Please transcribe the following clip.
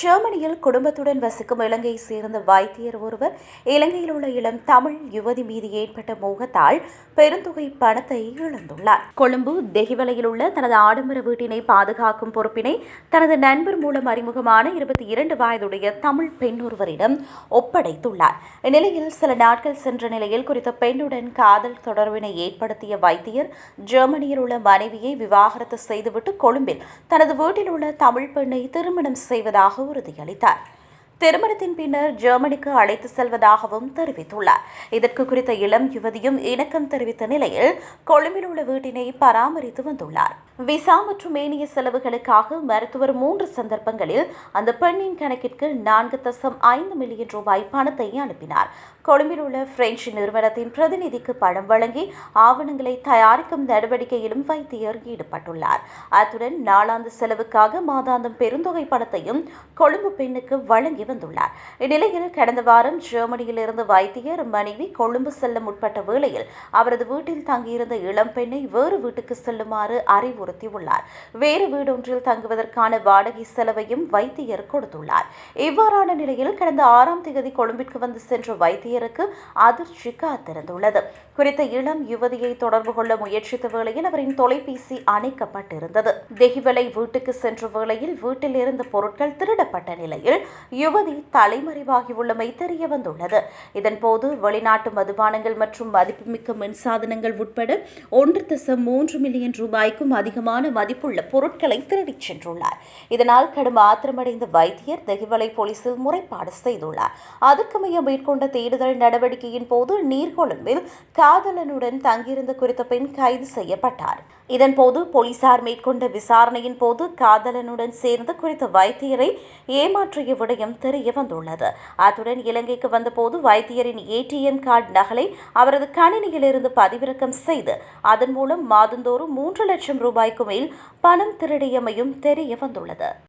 ஜெர்மனியில் குடும்பத்துடன் வசிக்கும் இலங்கையை சேர்ந்த வைத்தியர் ஒருவர் இலங்கையில் உள்ள இளம் தமிழ் யுவதி மீது ஏற்பட்ட மோகத்தால் பெருந்தொகை பணத்தை இழந்துள்ளார். கொழும்பு தெஹிவலையில் உள்ள தனது ஆடம்பர வீட்டினை பாதுகாக்கும் பொறுப்பினை தனது நண்பர் மூலம் அறிமுகமான இருபத்தி இரண்டு வயதுடைய தமிழ் பெண் ஒருவரிடம் ஒப்படைத்துள்ளார். இந்நிலையில் சில நாட்கள் சென்ற நிலையில் குறித்த பெண்ணுடன் காதல் தொடர்பினை ஏற்படுத்திய வைத்தியர் ஜெர்மனியில் உள்ள மனைவியை விவாகரத்து செய்துவிட்டு கொழும்பில் தனது வீட்டில் உள்ள தமிழ் பெண்ணை திருமணம் செய்வதாக உறுதியளித்தார் திருமணத்தின் பின்னர் ஜெர்மனிக்கு அழைத்து செல்வதாகவும் தெரிவித்துள்ளார். இதற்கு குறித்த இளம் யுவதியும் இணக்கம் தெரிவித்த நிலையில் கொழும்பில் உள்ள வீட்டினை பராமரித்து வந்துள்ளார். விசா மற்றும் ஏனைய செலவுகளுக்காக மருத்துவர் மூன்று சந்தர்ப்பங்களில் அந்த பெண்ணின் கணக்கிற்கு நான்கு தசம் ஐந்து மில்லியன் ரூபாய் பணத்தை அனுப்பினார். கொழும்பில் உள்ள பிரெஞ்சு நிறுவனத்தின் பிரதிநிதிக்கு பணம் வழங்கி ஆவணங்களை தயாரிக்கும் நடவடிக்கையிலும் வைத்தியர் ஈடுபட்டுள்ளார். அத்துடன் நாளாந்து செலவுக்காக மாதாந்தம் பெருந்தொகை பணத்தையும் கொழும்பு பெண்ணுக்கு வழங்கி வந்துள்ளார். இந்நிலையில் கடந்த வாரம் ஜெர்மனியில் இருந்து வைத்தியர் மனைவி கொழும்பு செல்ல முற்பட்ட வேளையில் அவரது வீட்டில் தங்கியிருந்த இளம் பெண்ணை வேறு வீட்டுக்கு செல்லுமாறு வலியுறுத்தியுள்ளார் வேறு வீடொன்றில் தங்குவதற்கான வாடகை செலவையும் வைத்தியர் கொடுத்துள்ளார். இவ்வாறான நிலையில் கடந்த ஆறாம் தேதி கொழும்பிற்கு வந்து சென்ற வைத்தியருக்கு அதிர்ச்சி காத்திருந்துள்ளது. குறித்த இளம் யுவதியை தொடர்பு கொள்ள முயற்சித்த வேளையில் அவரின் தொலைபேசி அணைக்கப்பட்டிருந்தது. தெஹிவலை வீட்டுக்கு சென்ற வேளையில் வீட்டில் இருந்த பொருட்கள் திருடப்பட்ட நிலையில் யுவதி தலைமறைவாகியுள்ளமை தெரிய வந்துள்ளது இதன்போது வெளிநாட்டு மதுபானங்கள் மற்றும் மதிப்புமிக்க மின்சாதனங்கள் உட்பட ஒன்று தசம் மூன்று மில்லியன் ரூபாய்க்கும் அதிகமான மதிப்புள்ள பொருட்களை திருடிச் சென்றுள்ளார். இதனால் கடும் ஆத்திரமடைந்த வைத்தியர் தெஹிவலை போலீசில் முறைப்பாடு செய்துள்ளார். அதற்கமைய மேற்கொண்ட தேடுதல் நடவடிக்கையின் போது நீர்கொழும்பில் காதலனுடன் தங்கியிருந்த குறித்த பெண் கைது செய்யப்பட்டார். இதன்போது போலீசார் மேற்கொண்ட விசாரணையின் போது காதலனுடன் சேர்ந்து குறித்த வைத்தியரை ஏமாற்றிய விடயம் தெரிய வந்துள்ளது. அத்துடன் இலங்கைக்கு வந்தபோது வைத்தியரின் ஏடிஎம் கார்டு நகலை அவரது கணினியிலிருந்து பதிவிறக்கம் செய்து அதன் மூலம் மாதந்தோறும் மூன்று லட்சம் ரூபாய் ரூபாய்க்கு மேல் பணம் திருடியமையும் தெரிய வந்துள்ளது.